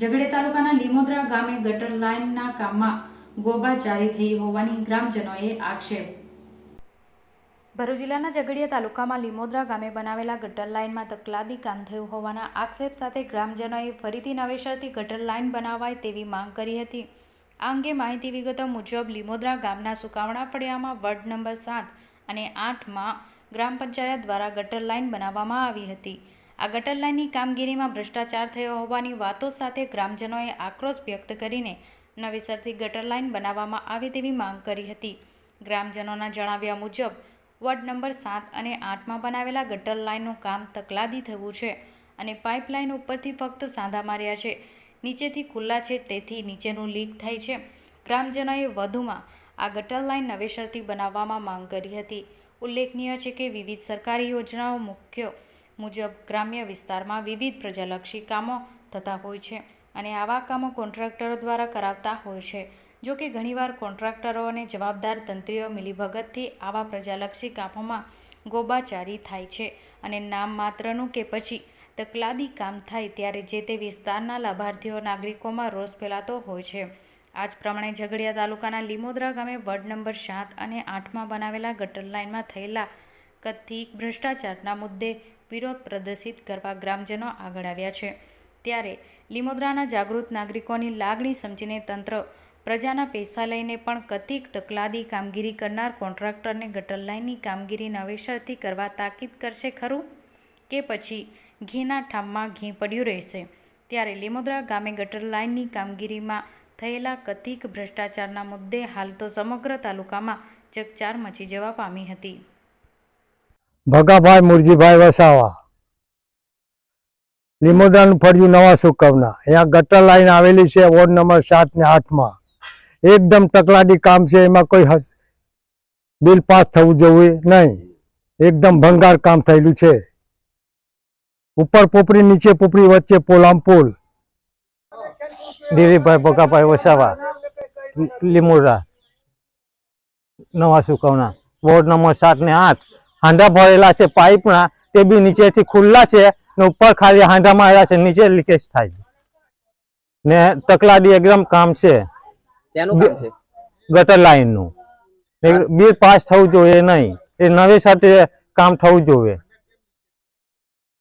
ઝઘડિયા તાલુકાના લીમોદરા ગામે ગટર લાઇનના કામમાં ગોબા જારી થઈ હોવાની ગ્રામજનોએ આક્ષેપ. ભરૂચ જિલ્લાના ઝઘડિયા તાલુકામાં લીમોદરા ગામે બનાવેલા ગટર લાઇનમાં તકલાદી કામ થયું હોવાના આક્ષેપ સાથે ગ્રામજનોએ ફરીથી નવેસરથી ગટર લાઇન બનાવાય તેવી માંગ કરી હતી. આ અંગે માહિતી વિગતો મુજબ લીમોદરા ગામના સુકાવણા ફળિયામાં વોર્ડ નંબર સાત અને આઠમાં ગ્રામ પંચાયત દ્વારા ગટર લાઇન બનાવવામાં આવી હતી. આ ગટર લાઇનની કામગીરીમાં ભ્રષ્ટાચાર થયો હોવાની વાતો સાથે ગ્રામજનોએ આક્રોશ વ્યક્ત કરીને નવેસરથી ગટર લાઇન બનાવવામાં આવે તેવી માંગ કરી હતી. ગ્રામજનોના જણાવ્યા મુજબ, વોર્ડ નંબર સાત અને આઠમાં બનાવેલા ગટર લાઇનનું કામ તકલાદી થયું છે અને પાઇપલાઇન ઉપરથી ફક્ત સાંધા માર્યા છે. નીચેથી ખુલ્લા છે, તેથી નીચેનું લીક થાય છે. ગ્રામજનોએ વધુમાં આ ગટર લાઇન નવેસરથી બનાવવામાં માંગ કરી હતી. ઉલ્લેખનીય છે કે વિવિધ સરકારી યોજનાઓ મુખ્ય મુજબ ગ્રામ્ય વિસ્તારમાં વિવિધ પ્રજાલક્ષી કામો થતા હોય છે અને આવા કામો કોન્ટ્રાક્ટરો દ્વારા કરાવતા હોય છે. જો કે ઘણીવાર કોન્ટ્રાક્ટરો અને જવાબદાર તંત્રીઓ મિલીભગતથી આવા પ્રજાલક્ષી કામોમાં ગોબાચારી થાય છે અને નામ માત્રનું કે પછી તકલાદી કામ થાય ત્યારે જે તે વિસ્તારના લાભાર્થીઓ નાગરિકોમાં રોષ ફેલાતો હોય છે. આ જ પ્રમાણે ઝઘડિયા તાલુકાના લીમોદરા ગામે વોર્ડ નંબર સાત અને આઠમાં બનાવેલા ગટર લાઇનમાં થયેલા કથિત ભ્રષ્ટાચારના મુદ્દે વિરોધ પ્રદર્શિત કરવા ગ્રામજનો આગળ આવ્યા છે. ત્યારે લીમોદરાના જાગૃત નાગરિકોની લાગણી સમજીને તંત્ર પ્રજાના પૈસા લઈને પણ કથિક તકલાદી કામગીરી કરનાર કોન્ટ્રાક્ટરને ગટર લાઇનની કામગીરી નવેસરથી કરવા તાકીદ કરશે ખરું? કે પછી ઘીના ઠામમાં ઘી પડ્યું રહેશે? ત્યારે લીમોદરા ગામે ગટર લાઇનની કામગીરીમાં થયેલા કથિક ભ્રષ્ટાચારના મુદ્દે હાલ તો સમગ્ર તાલુકામાં ચકચાર મચી જવા પામી હતી. ભગાભાઈ મુરજીભાઈ વસાવા. લીમોદરાનું ફળિયું નવા સુકવના. અહીંયા ગટર લાઈન આવેલી છે, વોર્ડ નંબર સાત ને આઠમાં. એકદમ તકલાડી કામ છે, એમાં કોઈ બિલ પાસ થવું જોઈએ નહીં. એકદમ ભંગાર કામ થયેલું છે. ઉપર પોપરી, નીચે પોપરી, વચ્ચે પોલામ પુલ. દિલીપભાઈ ભગાભાઈ વસાવા. લીમોડા નવા સુકવના. વોર્ડ નંબર સાત ને આઠ. હાંડા ભરેલા છે પાઇપના તે બી નીચેથી ખુલ્લા છે ને ઉપર ખાલી હાંડા માર્યા છે નીચે લીકેજ થાય ને તકલાડી એકદમ કામ છે. ગટર લાઈનનું બિલ પાસ થવું જોઈએ નહીં. એ નવેસરથી કામ થવું જોઈએ.